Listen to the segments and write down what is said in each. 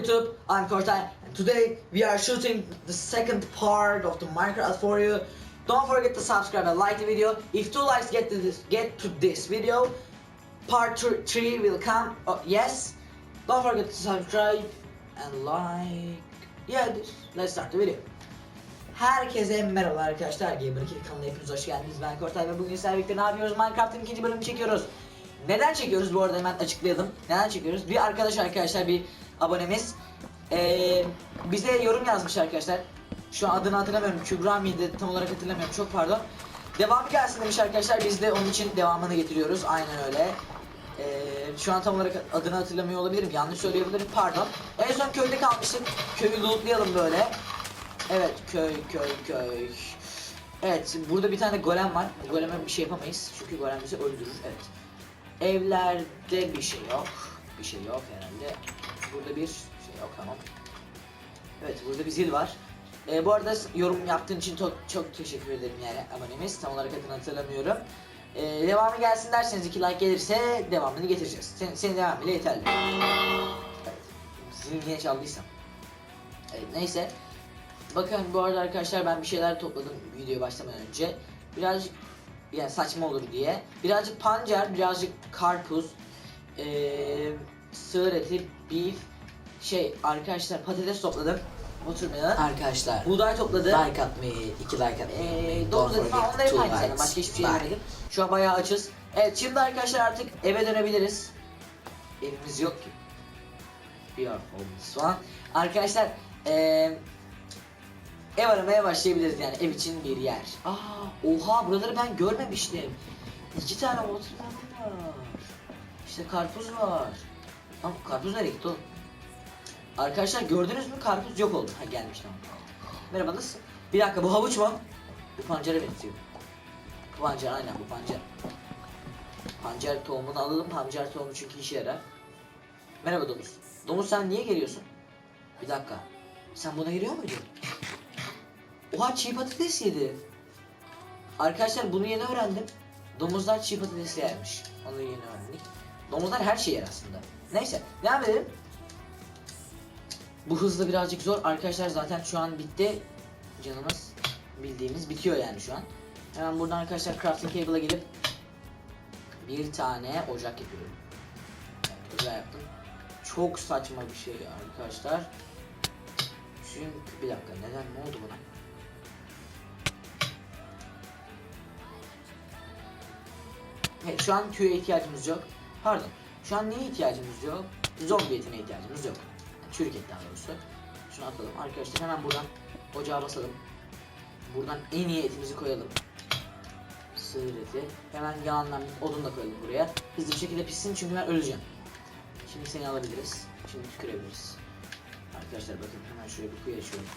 YouTube, I'm Kortay, and today we are shooting the second part of the Minecraft for you. Don't forget to subscribe and like the video. If two likes get to this, get to this video, part thr- three will come. Oh, yes. Don't forget to subscribe and like. Yeah, this- let's start the video. Herkese merhaba arkadaşlar. Gamer 2 kanalına hepiniz hoş geldiniz. Ben Kortay ve bugün sizlerle birlikte ne yapıyoruz? Minecraft'ın ikinci bölümünü çekiyoruz. Neden çekiyoruz bu arada hemen açıklayalım. Neden çekiyoruz? Bir arkadaş arkadaşlar bir abonemiz ee, bize yorum yazmış arkadaşlar. Şu an adını hatırlamıyorum. Kübra mıydı? Tam olarak hatırlamıyorum. Çok pardon. Devamı gelsin demiş arkadaşlar. Biz de onun için devamını getiriyoruz. Aynen öyle. Ee, şu an tam olarak adını hatırlamıyor olabilirim. Yanlış söyleyebilirim. Pardon. En son köyde kalmıştık. Köyü lootlayalım böyle. Evet köy köy köy. Evet burada bir tane golem var. Goleme bir şey yapamayız. Çünkü golem bizi öldürür. Evet. Evlerde bir şey yok. Bir şey yok herhalde. Burada bir şey yok tamam. Evet burada bir zil var. Ee, bu arada yorum yaptığın için çok, çok teşekkür ederim yani abonemiz. Tam olarak adını hatırlamıyorum. Ee, devamı gelsin derseniz iki like gelirse devamını getireceğiz. Senin, senin devam bile yeterli. Evet. Zil niye çaldıysam. Evet neyse. Bakın bu arada arkadaşlar ben bir şeyler topladım videoya başlamadan önce. Birazcık yani saçma olur diye. Birazcık pancar, birazcık karpuz, ee, sığır eti, beef, şey arkadaşlar patates topladım. Watermelon. Arkadaşlar Buğday topladım. like atmayı, iki like atmayı Ee, eti falan forget onları like, sana. Başka hiçbir şey yemedim. Şu an bayağı açız. Evet şimdi arkadaşlar artık eve dönebiliriz. Evimiz yok ki. Are homeless falan. Arkadaşlar eee ev aramaya başlayabiliriz yani ev için bir yer. Aa, oha buraları ben görmemiştim. İki tane watermelon var. İşte karpuz var. Ama karpuz nereye gitti oğlum? Arkadaşlar gördünüz mü karpuz yok oldu. Ha gelmiş tamam. Merhaba nasılsın? Bir dakika bu havuç mu? Bu pancara benziyor. Bu pancar aynen bu pancar. Pancar tohumunu alalım. Pancar tohumu çünkü işe yarar. Merhaba domuz. Domuz sen niye geliyorsun? Bir dakika. Sen buna giriyor muydun? Oha çiğ patates yedi. Arkadaşlar bunu yeni öğrendim. Domuzlar çiğ patates yermiş. Onu yeni öğrendik. Domuzlar her şeyi yer aslında. Neyse devam edelim. Bu hızlı birazcık zor. Arkadaşlar zaten şu an bitti. Canımız bildiğimiz bitiyor yani şu an. Hemen buradan arkadaşlar crafting table'a gelip bir tane ocak yapıyorum. Güzel yaptım. Çok saçma bir şey arkadaşlar. Çünkü bir dakika neden ne oldu buna? Evet şu an tüye ihtiyacımız yok. Pardon. Şu an neye ihtiyacımız yok? Zombi etine ihtiyacımız yok. Yani çürük et daha doğrusu. Şunu atalım. Arkadaşlar hemen buradan ocağa basalım. Buradan en iyi etimizi koyalım. Sığır eti. Hemen yalandan odun da koyalım buraya. Hızlı bir şekilde pişsin çünkü ben öleceğim. Şimdi seni alabiliriz. Şimdi tükürebiliriz. Arkadaşlar bakın hemen şöyle bir kuyu açıyorum.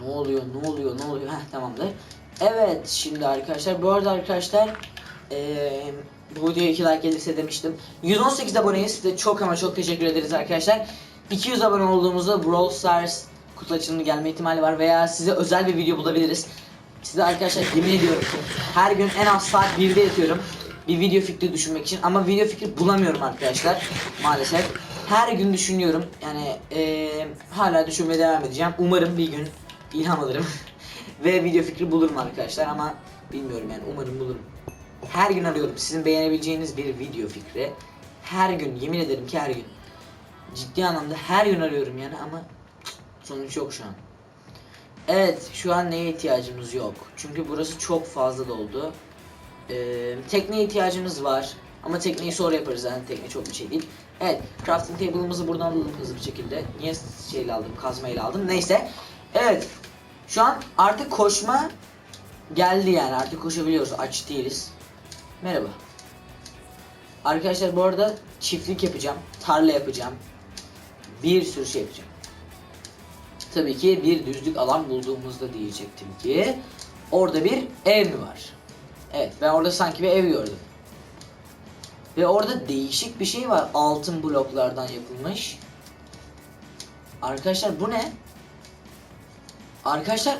Ne oluyor, ne oluyor, ne oluyor? Heh tamamdır. Evet, şimdi arkadaşlar, bu arada arkadaşlar eee bu videoya 2 like gelirse demiştim. 118 aboneyiz. Size çok ama çok teşekkür ederiz arkadaşlar. 200 abone olduğumuzda Brawl Stars kutu açılımı gelme ihtimali var veya size özel bir video bulabiliriz. Size arkadaşlar yemin ediyorum her gün en az saat 1'de yatıyorum. Bir video fikri düşünmek için ama video fikri bulamıyorum arkadaşlar maalesef. Her gün düşünüyorum. Yani eee, hala düşünmeye devam edeceğim. Umarım bir gün ilham alırım. Ve video fikri bulurum arkadaşlar ama bilmiyorum yani umarım bulurum. Her gün arıyorum sizin beğenebileceğiniz bir video fikri. Her gün yemin ederim ki her gün. Ciddi anlamda her gün arıyorum yani ama sonuç yok şu an. Evet şu an neye ihtiyacımız yok. Çünkü burası çok fazla doldu. Ee, tekneye ihtiyacımız var. Ama tekneyi sonra yaparız yani tekne çok bir şey değil. Evet crafting table'ımızı buradan alalım hızlı bir şekilde. Niye şeyle aldım kazmayla aldım neyse. Evet şu an artık koşma geldi yani artık koşabiliyoruz aç değiliz. Merhaba. Arkadaşlar bu arada çiftlik yapacağım, tarla yapacağım. Bir sürü şey yapacağım. Tabii ki bir düzlük alan bulduğumuzda diyecektim ki orada bir ev mi var? Evet ben orada sanki bir ev gördüm. Ve orada değişik bir şey var altın bloklardan yapılmış. Arkadaşlar bu ne? Arkadaşlar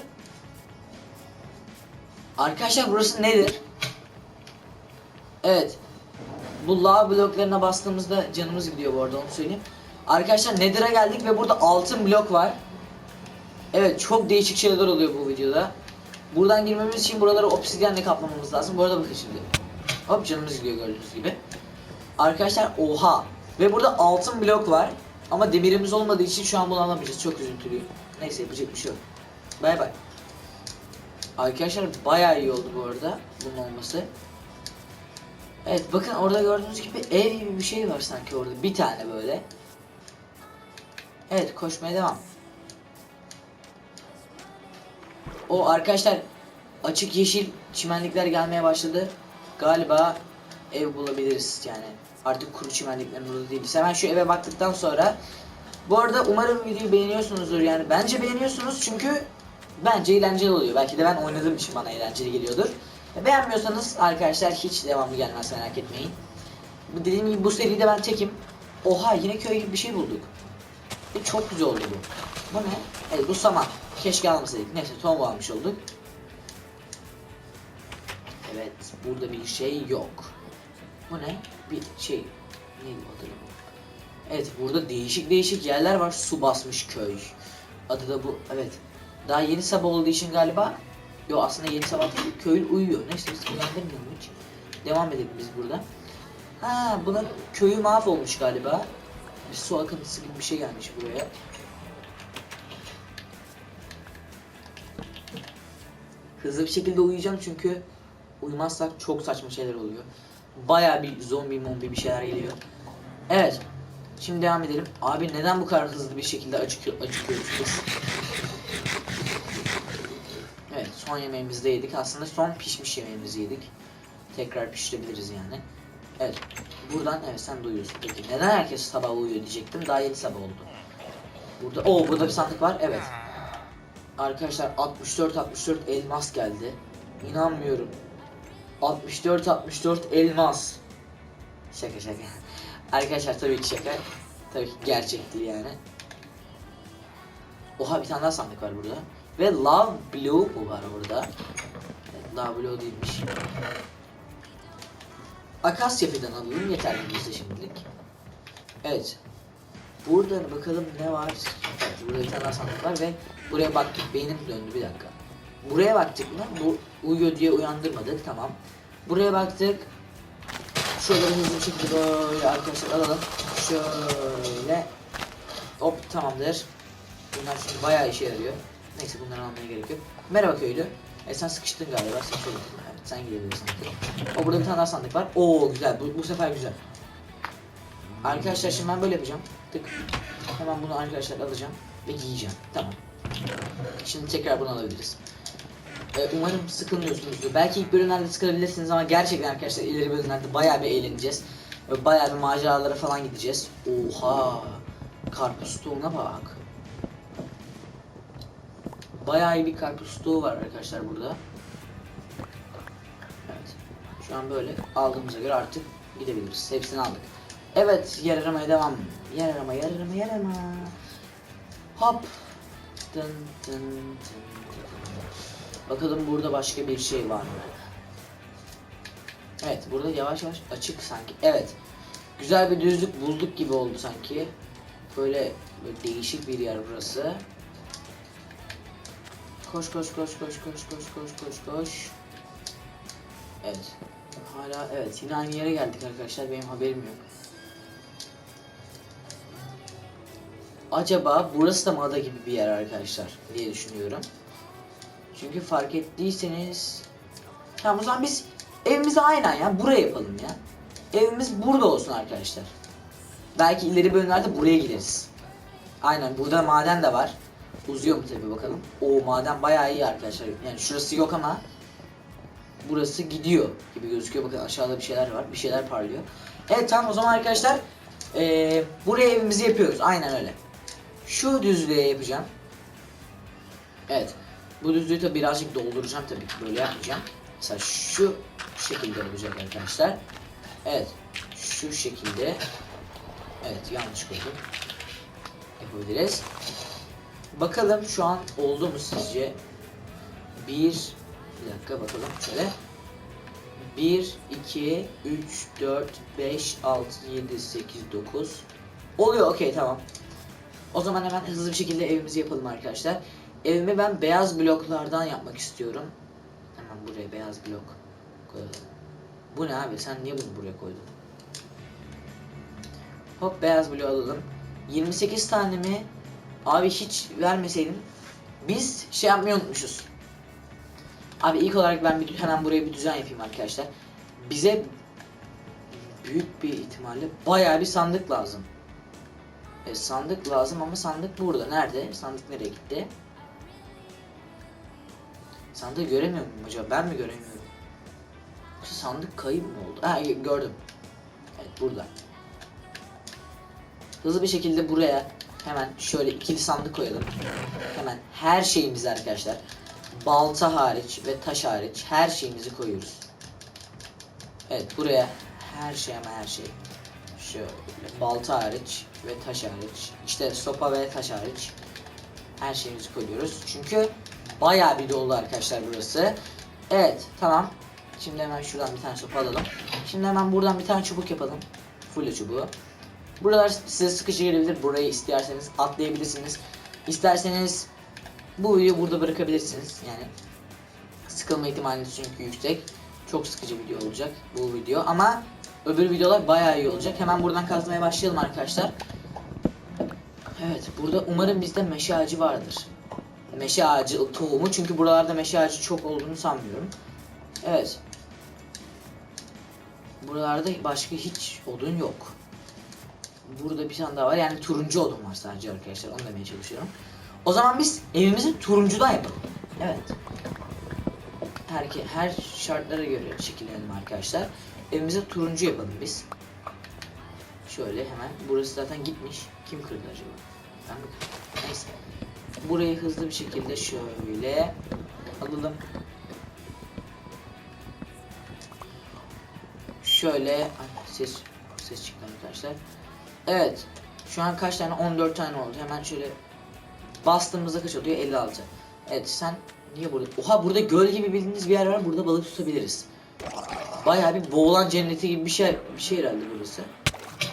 Arkadaşlar burası nedir? Evet. Bu lava bloklarına bastığımızda canımız gidiyor bu arada onu söyleyeyim. Arkadaşlar Nether'a geldik ve burada altın blok var. Evet çok değişik şeyler oluyor bu videoda. Buradan girmemiz için buraları obsidyenle kaplamamız lazım. Bu arada bakın şimdi. Hop canımız gidiyor gördüğünüz gibi. Arkadaşlar oha. Ve burada altın blok var. Ama demirimiz olmadığı için şu an bunu alamayacağız. Çok üzüntülüyüm. Neyse yapacak bir şey yok. Bay bay. Arkadaşlar bayağı iyi oldu bu arada bunun olması. Evet bakın orada gördüğünüz gibi ev gibi bir şey var sanki orada. Bir tane böyle. Evet koşmaya devam. O arkadaşlar açık yeşil çimenlikler gelmeye başladı. Galiba ev bulabiliriz yani. Artık kuru çimenliklerin orada değiliz. Hemen şu eve baktıktan sonra bu arada umarım videoyu beğeniyorsunuzdur yani. Bence beğeniyorsunuz çünkü bence eğlenceli oluyor. Belki de ben oynadığım için bana eğlenceli geliyordur. E, Beğenmiyorsanız arkadaşlar hiç devamlı gelmez merak etmeyin. Dediğim gibi bu seride ben tekim. Oha yine köy gibi bir şey bulduk. E, çok güzel oldu bu. Bu ne? Evet bu saman. Keşke almasaydık. Neyse tohum almış olduk. Evet burada bir şey yok. Bu ne? Bir şey. Neydi adı bu? Evet burada değişik değişik yerler var. Su basmış köy. Adı da bu. Evet. Daha yeni sabah olduğu için galiba. Yo aslında yeni sabah değil. Köy uyuyor. Neyse biz uyandırmayalım hiç. Devam edelim biz burada. Ha bunun köyü mahvolmuş galiba. Bir su akıntısı gibi bir şey gelmiş buraya. Hızlı bir şekilde uyuyacağım çünkü uyumazsak çok saçma şeyler oluyor. Baya bir zombi mombi bir şeyler geliyor. Evet. Şimdi devam edelim. Abi neden bu kadar hızlı bir şekilde acıkıyor, acıkıyoruz biz? Son yemeğimizi de yedik. Aslında son pişmiş yemeğimizi yedik. Tekrar pişirebiliriz yani. Evet. Buradan evet sen duyuyorsun. Peki neden herkes sabah uyuyor diyecektim. Daha yeni sabah oldu. Burada o burada bir sandık var. Evet. Arkadaşlar 64 64 elmas geldi. İnanmıyorum. 64 64 elmas. Şaka şaka. Arkadaşlar tabii ki şaka. Tabii ki gerçek değil yani. Oha bir tane daha sandık var burada. Ve Love Blue mu var orada? Love Blue değilmiş. Akasya fidan alalım yeterli bizde şimdilik. Evet. Burada bakalım ne var. Evet, burada bir tane sandık var ve buraya baktık. Beynim döndü bir dakika. Buraya baktık mı? Bu uyuyor diye uyandırmadık. Tamam. Buraya baktık. Şuraları hızlı bir şekilde böyle arkadaşlar alalım. Şöyle. Hop tamamdır. Bunlar şimdi bayağı işe yarıyor. Neyse bunları almaya gerek yok. Merhaba köylü. E sen sıkıştın galiba. Şöyle evet, sen gidebilirsin. O burada bir tane daha sandık var. Oo güzel. Bu, bu sefer güzel. Arkadaşlar şimdi ben böyle yapacağım. Tık. Hemen bunu arkadaşlar alacağım ve giyeceğim. Tamam. Şimdi tekrar bunu alabiliriz. Ee, umarım sıkılmıyorsunuzdur. Belki ilk bölümlerde sıkılabilirsiniz ama gerçekten arkadaşlar ileri bölümlerde bayağı bir eğleneceğiz. Bayağı bir maceralara falan gideceğiz. Oha! Karpuz stoğuna bak. Bayağı iyi bir karpuz stoğu var arkadaşlar burada. Evet. Şu an böyle aldığımıza göre artık gidebiliriz. Hepsini aldık. Evet yer aramaya devam. Yer arama yer arama yer arama. Hop. Dın dın dın. Bakalım burada başka bir şey var mı? Evet burada yavaş yavaş açık sanki. Evet. Güzel bir düzlük bulduk gibi oldu sanki. Böyle, böyle değişik bir yer burası. Koş koş koş koş koş koş koş koş koş. Evet. Hala evet yine aynı yere geldik arkadaşlar benim haberim yok. Acaba burası da mı gibi bir yer arkadaşlar diye düşünüyorum. Çünkü fark ettiyseniz Tamam o zaman biz evimizi aynen ya buraya yapalım ya. Evimiz burada olsun arkadaşlar. Belki ileri bölümlerde buraya gideriz. Aynen burada maden de var. Uzuyor mu tabi bakalım. O maden bayağı iyi arkadaşlar. Yani şurası yok ama burası gidiyor gibi gözüküyor. Bakın aşağıda bir şeyler var. Bir şeyler parlıyor. Evet tamam o zaman arkadaşlar eee, buraya evimizi yapıyoruz. Aynen öyle. Şu düzlüğe yapacağım. Evet. Bu düzlüğü tabi birazcık dolduracağım tabii ki böyle yapmayacağım. Mesela şu şekilde olacak arkadaşlar. Evet. Şu şekilde. Evet yanlış koydum. Yapabiliriz. Bakalım şu an oldu mu sizce? 1 Bir dakika bakalım şöyle. 1, 2, 3, 4, 5, 6, 7, 8, 9. Oluyor okey tamam. O zaman hemen hızlı bir şekilde evimizi yapalım arkadaşlar. Evimi ben beyaz bloklardan yapmak istiyorum. Hemen buraya beyaz blok koyalım. Bu ne abi sen niye bunu buraya koydun? Hop beyaz bloğu alalım. 28 tane mi? Abi hiç vermeseydim. Biz şey yapmayı unutmuşuz. Abi ilk olarak ben bir, hemen buraya bir düzen yapayım arkadaşlar. Bize büyük bir ihtimalle bayağı bir sandık lazım. E, sandık lazım ama sandık burada. Nerede? Sandık nereye gitti? Sandığı göremiyor muyum acaba? Ben mi göremiyorum? Yoksa sandık kayıp mı oldu? Ha gördüm. Evet burada. Hızlı bir şekilde buraya hemen şöyle ikili sandık koyalım. Hemen her şeyimizi arkadaşlar. Balta hariç ve taş hariç her şeyimizi koyuyoruz. Evet buraya her şey ama her şey. Şöyle balta hariç ve taş hariç. İşte sopa ve taş hariç. Her şeyimizi koyuyoruz. Çünkü bayağı bir dolu arkadaşlar burası. Evet tamam. Şimdi hemen şuradan bir tane sopa alalım. Şimdi hemen buradan bir tane çubuk yapalım. Full çubuğu. Buralar size sıkıcı gelebilir. Burayı isterseniz atlayabilirsiniz. İsterseniz bu videoyu burada bırakabilirsiniz. Yani sıkılma ihtimaliniz çünkü yüksek. Çok sıkıcı video olacak bu video ama öbür videolar bayağı iyi olacak. Hemen buradan kazmaya başlayalım arkadaşlar. Evet burada umarım bizde meşe ağacı vardır. Meşe ağacı tohumu çünkü buralarda meşe ağacı çok olduğunu sanmıyorum. Evet. Buralarda başka hiç odun yok. Burada bir tane daha var. Yani turuncu odun var sadece arkadaşlar. Onu demeye çalışıyorum. O zaman biz evimizi turuncudan yapalım. Evet. Her, her şartlara göre şekillenelim arkadaşlar. Evimizi turuncu yapalım biz. Şöyle hemen. Burası zaten gitmiş. Kim kırdı acaba? Ben mi kırdım? Neyse. Burayı hızlı bir şekilde şöyle alalım. Şöyle Ay, ses ses çıktı arkadaşlar. Evet. Şu an kaç tane? 14 tane oldu. Hemen şöyle bastığımızda kaç oluyor? 56. Evet sen niye burada? Oha burada göl gibi bildiğiniz bir yer var. Burada balık tutabiliriz. Bayağı bir boğulan cenneti gibi bir şey bir şey herhalde burası.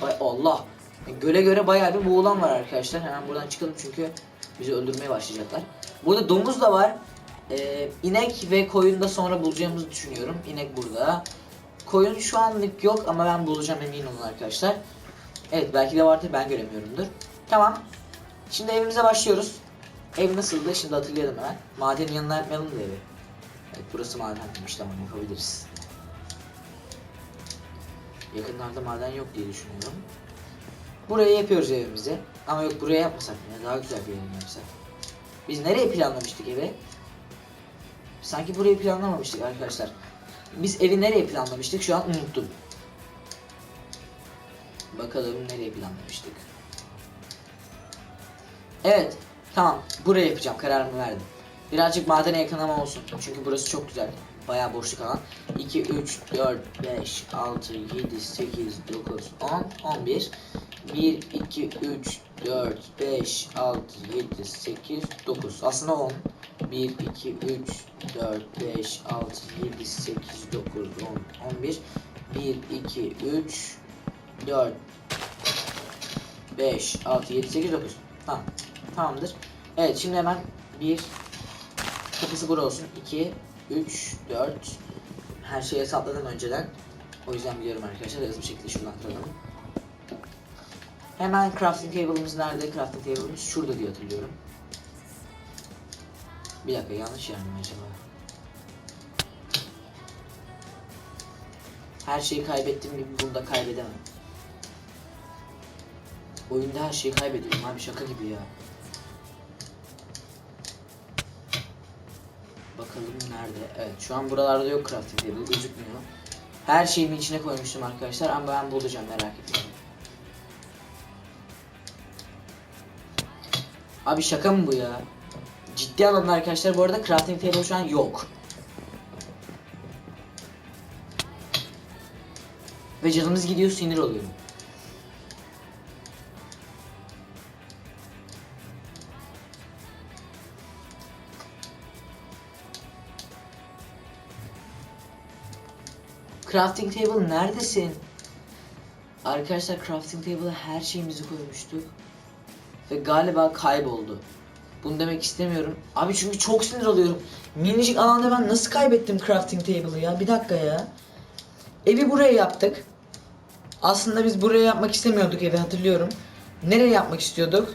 Ay Allah. Göle göre bayağı bir boğulan var arkadaşlar. Hemen buradan çıkalım çünkü bizi öldürmeye başlayacaklar. Burada domuz da var. Ee, inek ve koyun da sonra bulacağımızı düşünüyorum. İnek burada. Koyun şu anlık yok ama ben bulacağım emin olun arkadaşlar. Evet belki de vardır ben göremiyorumdur. Tamam. Şimdi evimize başlıyoruz. Ev nasıldı şimdi hatırlayalım hemen. Madenin yanına yapmayalım da evi. Evet burası madenmiş tamam yapabiliriz. Yakınlarda maden yok diye düşünüyorum. Buraya yapıyoruz evimizi. Ama yok buraya yapmasak ya daha güzel bir yer mi yapsak. Biz nereye planlamıştık evi? Sanki burayı planlamamıştık arkadaşlar. Biz evi nereye planlamıştık şu an unuttum. Bakalım nereye planlamıştık. Evet. Tamam. Buraya yapacağım. Kararımı verdim. Birazcık madene yakın ama olsun. Çünkü burası çok güzel. Bayağı boşluk alan. 2, 3, 4, 5, 6, 7, 8, 9, 10, 11. 1, 2, 3, 4, 5, 6, 7, 8, 9. Aslında 10. 1, 2, 3, 4, 5, 6, 7, 8, 9, 10, 11. 1, 2, 3, 4, 5, 6, 7, 8, 9. Tamam. Tamamdır. Evet şimdi hemen bir kapısı bura olsun. 2, 3, 4. Her şeyi hesapladım önceden. O yüzden biliyorum arkadaşlar. Hızlı bir şekilde şuradan kıralım. Hemen crafting table'ımız nerede? Crafting table'ımız şurada diye hatırlıyorum. Bir dakika yanlış yer mi acaba? Her şeyi kaybettiğim gibi bunu da kaybedemem. Oyunda her şeyi kaybediyorum abi şaka gibi ya. Bakalım nerede? Evet şu an buralarda yok crafting table gözükmüyor. Her şeyimi içine koymuştum arkadaşlar ama ben bulacağım merak etmeyin. Abi şaka mı bu ya? Ciddi anlamda arkadaşlar bu arada crafting table şu an yok. Ve canımız gidiyor sinir oluyorum. Crafting table neredesin? Arkadaşlar crafting table'a her şeyimizi koymuştuk. Ve galiba kayboldu. Bunu demek istemiyorum. Abi çünkü çok sinir oluyorum. Minicik alanda ben nasıl kaybettim crafting table'ı ya? Bir dakika ya. Evi buraya yaptık. Aslında biz buraya yapmak istemiyorduk evi hatırlıyorum. Nereye yapmak istiyorduk?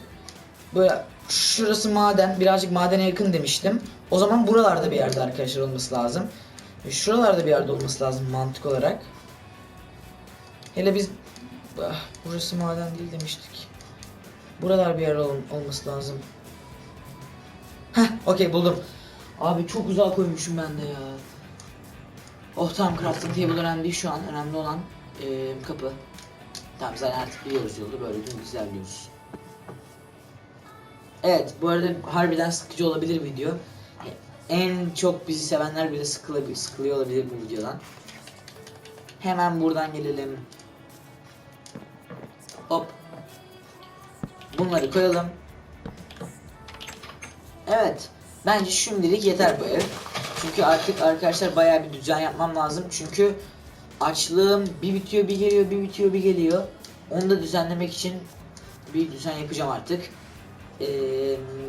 Böyle şurası maden, birazcık madene yakın demiştim. O zaman buralarda bir yerde arkadaşlar olması lazım. Ve Şuralarda bir yerde olması lazım mantık olarak. Hele biz ah, burası maden değil demiştik. Buralar bir yer ol- olması lazım. Heh, okey buldum. Abi çok uzağa koymuşum ben de ya. Oh tamam crafting table önemli şu an. Önemli olan eee, kapı. Tamam zaten artık biliyoruz yolu böyle dümdüz ilerliyoruz. Evet bu arada harbiden sıkıcı olabilir video. En çok bizi sevenler bile sıkılabilir, sıkılıyor olabilir bu videodan. Hemen buradan gelelim. Hop. Bunları koyalım. Evet. Bence şimdilik yeter bu ev. Çünkü artık arkadaşlar bayağı bir düzen yapmam lazım. Çünkü açlığım bir bitiyor bir geliyor bir bitiyor bir geliyor. Onu da düzenlemek için bir düzen yapacağım artık. Ee,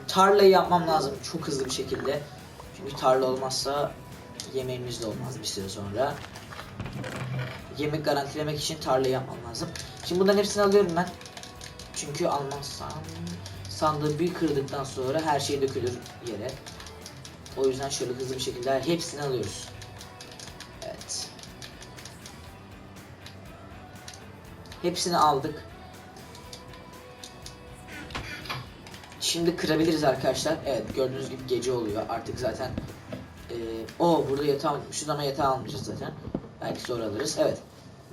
tarlayı yapmam lazım çok hızlı bir şekilde. Çünkü tarla olmazsa yemeğimiz de olmaz bir süre sonra. Yemek garantilemek için tarlayı yapmam lazım. Şimdi bunların hepsini alıyorum ben. Çünkü almazsam sandığı bir kırdıktan sonra her şey dökülür yere. O yüzden şöyle hızlı bir şekilde hepsini alıyoruz. Evet. Hepsini aldık. Şimdi kırabiliriz arkadaşlar. Evet gördüğünüz gibi gece oluyor. Artık zaten eee o burada yatağı unutmuşuz ama yatağı almayacağız zaten. Belki sonra alırız. Evet.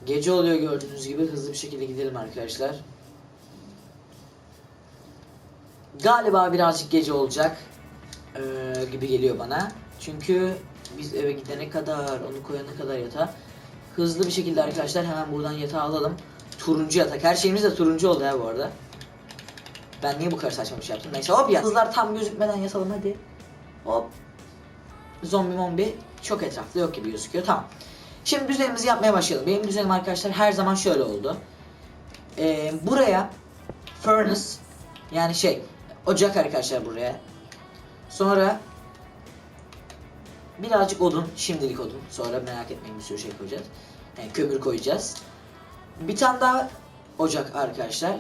Gece oluyor gördüğünüz gibi. Hızlı bir şekilde gidelim arkadaşlar. Galiba birazcık gece olacak eee, gibi geliyor bana. Çünkü biz eve gidene kadar, onu koyana kadar yatağa. Hızlı bir şekilde arkadaşlar hemen buradan yatağı alalım. Turuncu yatak. Her şeyimiz de turuncu oldu ya bu arada. Ben niye bu kadar saçma bir şey yaptım? Neyse hop ya. Hızlar tam gözükmeden yatalım hadi. Hop. Zombi mombi çok etrafta yok gibi gözüküyor. Tamam. Şimdi düzenimizi yapmaya başlayalım. Benim düzenim arkadaşlar her zaman şöyle oldu. Ee, buraya furnace yani şey ocak arkadaşlar buraya. Sonra birazcık odun, şimdilik odun. Sonra merak etmeyin bir sürü şey koyacağız. Yani kömür koyacağız. Bir tane daha ocak arkadaşlar.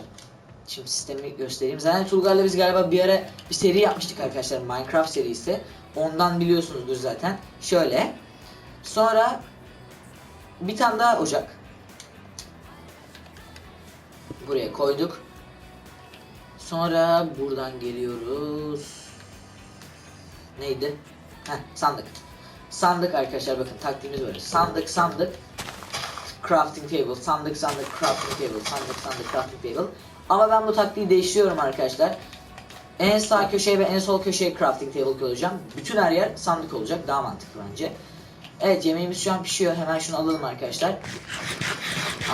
Şimdi sistemi göstereyim. Zaten Tulgar'la biz galiba bir ara bir seri yapmıştık arkadaşlar. Minecraft serisi. Ondan biliyorsunuzdur zaten. Şöyle. Sonra bir tane daha ocak. Buraya koyduk. Sonra buradan geliyoruz. Neydi? Heh, sandık. Sandık arkadaşlar bakın taktiğimiz böyle. Sandık sandık. Crafting table. Sandık sandık crafting table. Sandık sandık crafting table. Ama ben bu taktiği değiştiriyorum arkadaşlar. En sağ köşeye ve en sol köşeye crafting table koyacağım. Bütün her yer sandık olacak. Daha mantıklı bence. Evet yemeğimiz şu an pişiyor. Hemen şunu alalım arkadaşlar.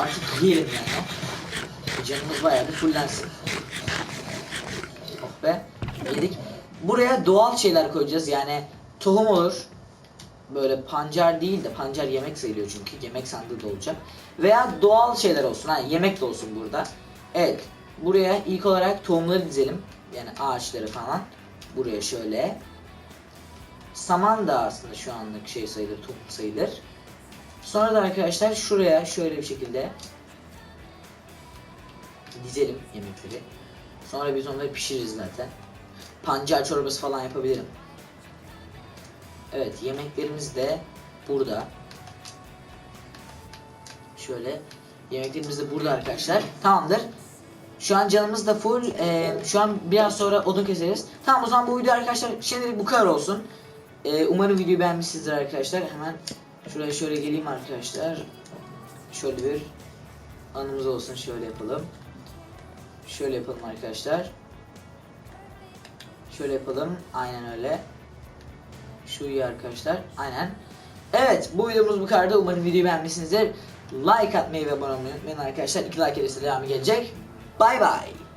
Artık yiyelim yani. Canımız bayağı bir fullensin. Oh be. Yedik. Buraya doğal şeyler koyacağız. Yani tohum olur. Böyle pancar değil de pancar yemek sayılıyor çünkü. Yemek sandığı da olacak. Veya doğal şeyler olsun. Ha, yemek de olsun burada. Evet. Buraya ilk olarak tohumları dizelim. Yani ağaçları falan. Buraya şöyle. Saman da aslında şu anlık şey sayılır, tohum sayılır. Sonra da arkadaşlar şuraya şöyle bir şekilde dizelim yemekleri. Sonra biz onları pişiririz zaten. Pancar çorbası falan yapabilirim. Evet yemeklerimiz de burada. Şöyle yemeklerimiz de burada arkadaşlar. Tamamdır. Şu an canımız da full. Ee, şu an biraz sonra odun keseriz. Tamam o zaman bu video arkadaşlar şimdilik bu kadar olsun. Ee, umarım videoyu beğenmişsinizdir arkadaşlar. Hemen şuraya şöyle geleyim arkadaşlar. Şöyle bir anımız olsun. Şöyle yapalım. Şöyle yapalım arkadaşlar. Şöyle yapalım. Aynen öyle. Şu iyi arkadaşlar. Aynen. Evet bu videomuz bu kadardı. Umarım videoyu beğenmişsinizdir. Like atmayı ve abone olmayı unutmayın arkadaşlar. İki like gelirse devamı gelecek. Bay bay.